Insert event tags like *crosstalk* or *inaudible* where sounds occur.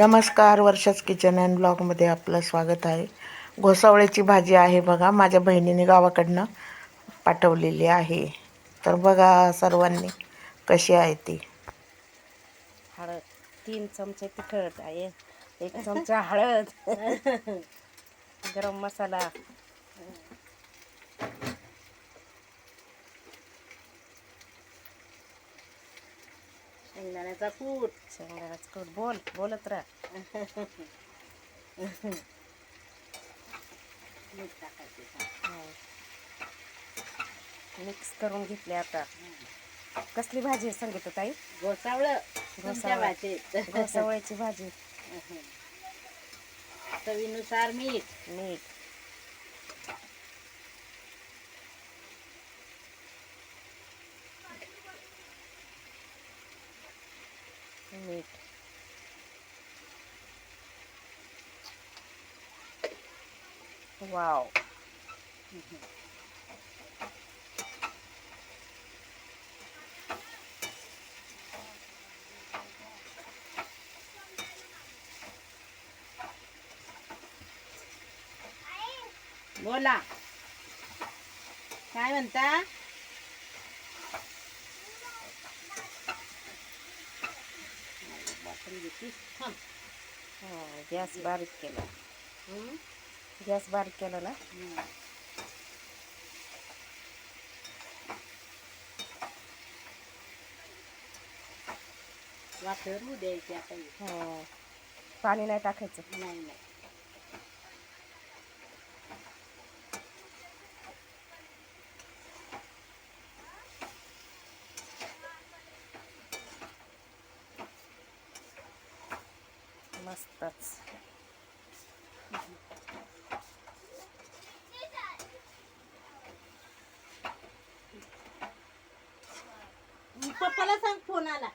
नमस्कार वर्षाच kitchen and ब्लॉगमध्ये आपलं स्वागत आहे. घोसावळ्याची भाजी आहे बघा माझ्या बहिणीने गावाकडनं पाठवलेली आहे. तर बघा सर्वांनी कशी आहे ती. हळद तीन चमचे तिखट आहे. एक चमचा हळद. *laughs* गरम मसाला. शेंगदाण्याचा कूट शेंगदाण्याचं कूट बोल बोलत राहा मीठ टाकायचे मिक्स करून घेतले आता. कसली भाजी आहे सांगितलं ताई? घोसावळ. तुमच्या घोसावळ. भाषेत *laughs* घोसावळ्याची भाजी. चवीनुसार मीठ. मीठ. मीठ वाव बोला काय म्हणता थांब. हा, गॅस बारीक केला हं? गॅस बारीक केला ना हं. वाफेवर होऊ द्यायची आता ही. हा. पाणी नाही टाकायचं नाही नाही मस्तच पप्पाला सांग फोन आला